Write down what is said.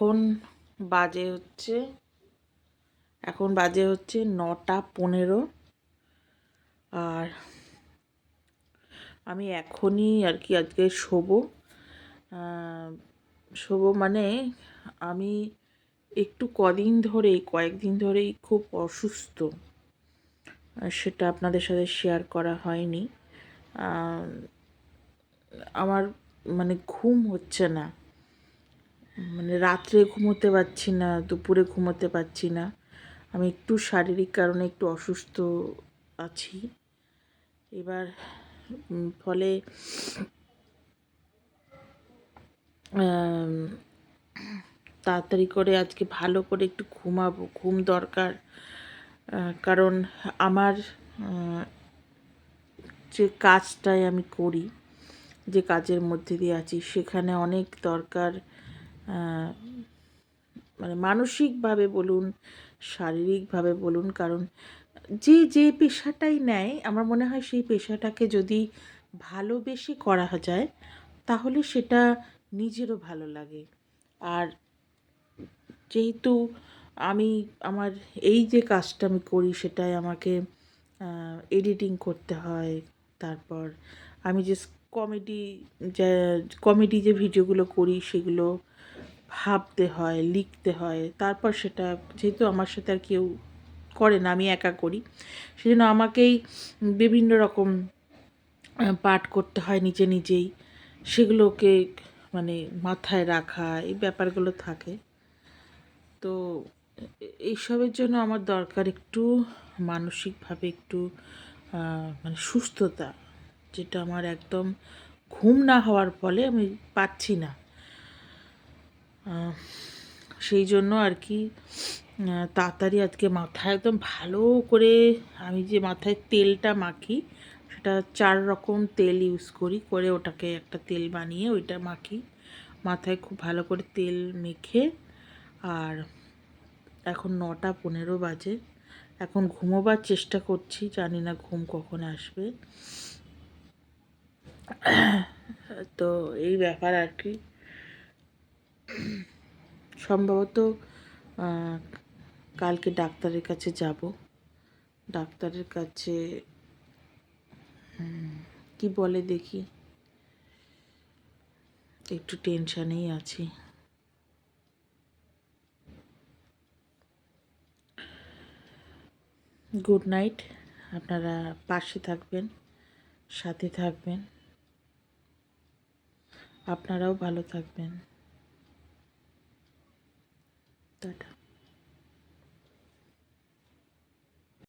এখন বাজে হচ্ছে, এখন বাজে হচ্ছে নটা পনেরো। আর আমি এখনই আর কি আজকে শোবো। শোবো মানে আমি একটু কদিন ধরেই, কয়েকদিন ধরেই খুব অসুস্থ। সেটা আপনাদের সাথে শেয়ার করা হয়নি। আমার মানে ঘুম হচ্ছে না। মানে রাত্রে ঘুমোতে পারছি না, দুপুরে ঘুমোতে পারছি না। আমি একটু শারীরিক কারণে একটু অসুস্থ আছি। এবার ফলে তাড়াতাড়ি করে আজকে ভালো করে একটু ঘুমাবো, ঘুম দরকার। কারণ আমার যে কাজটাই আমি করি, যে কাজের মধ্যে দিয়ে আছি, সেখানে অনেক দরকার। মানে মানসিকভাবে বলুন, শারীরিকভাবে বলুন, কারণ যে যে পেশাটাই নেয়, আমার মনে হয় সেই পেশাটাকে যদি ভালোবেসে করা যায়, তাহলে সেটা নিজেরও ভালো লাগে। আর যেহেতু আমি আমার এই যে কাজটা আমি করি, সেটাই আমাকে এডিটিং করতে হয়, তারপর আমি যে কমেডি যে কমেডি যে ভিডিওগুলো করি, সেগুলো ভাবতে হয়, লিখতে হয়। তারপর সেটা যেহেতু আমার সাথে আর কেউ করে না, আমি একা করি। সেজন্য আমাকেই বিভিন্ন রকম পাঠ করতে হয় নিজে নিজেই। সেগুলোকে মানে মাথায় রাখা, এই ব্যাপারগুলো থাকে। তো এইসবের জন্য আমার দরকার একটু মানসিকভাবে একটু মানে সুস্থতা। যেটা আমার একদম ঘুম না হওয়ার ফলে আমি পাচ্ছি না। সেই জন্য আর কি তাড়াতাড়ি আজকে মাথায় একদম ভালো করে, আমি যে মাথায় তেলটা মাখি, সেটা চার রকম তেল ইউজ করি, করে ওটাকে একটা তেল বানিয়ে ওইটা মাখি। মাথায় খুব ভালো করে তেল মেখে, আর এখন নটা পনেরো বাজে, এখন ঘুমোবার চেষ্টা করছি, জানি না ঘুম কখন আসবে। তো এই ব্যাপার আর কি। সম্ভবত কালকে ডাক্তারের কাছে যাব। ডাক্তারের কাছে কি বলে দেখি? একটু টেনশানেই আছি। Good night. আপনারা পাশে থাকবেন, সাথে থাকবেন। আপনারাও ভালো থাকবেন। Да.